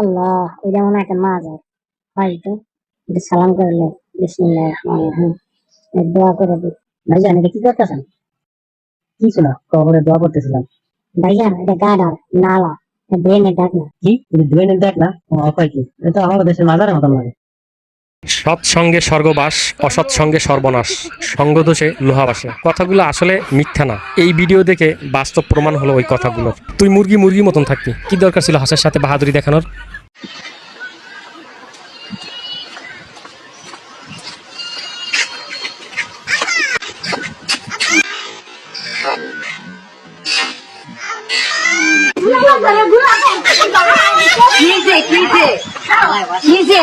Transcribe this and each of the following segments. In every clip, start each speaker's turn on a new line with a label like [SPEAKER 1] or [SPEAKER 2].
[SPEAKER 1] আল্লাহ এটা মনে একটা মাজার হয় তো এটা সালাম করলে বিসমিল্লাহ রহমান রহিম দোয়া করে দিই ভাইজান এটা কি করতেছেন কি ছিল কবরে দোয়া করতেছিলাম ভাইজান এটা গাডার নালা ড্রেনের ডাক না কি ড্রেনের ডাক না অপায় কি এটা আমাদের দেশের মাজারের মতন লাগে
[SPEAKER 2] সৎ সঙ্গে স্বর্গবাস অসৎ সঙ্গে সর্বনাশ, সঙ্গদোষে লোহাবাসে। কথাগুলো আসলে মিথ্যা না। এই ভিডিও দেখে বাস্তব প্রমাণ হলো ওই কথাগুলোর। তুই মুরগি মুরগি মতন থাকবি। কি দরকার ছিল হাসের সাথে বাহাদুরি দেখানোর?
[SPEAKER 3] কিসে কিসে কিসে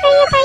[SPEAKER 4] Thanks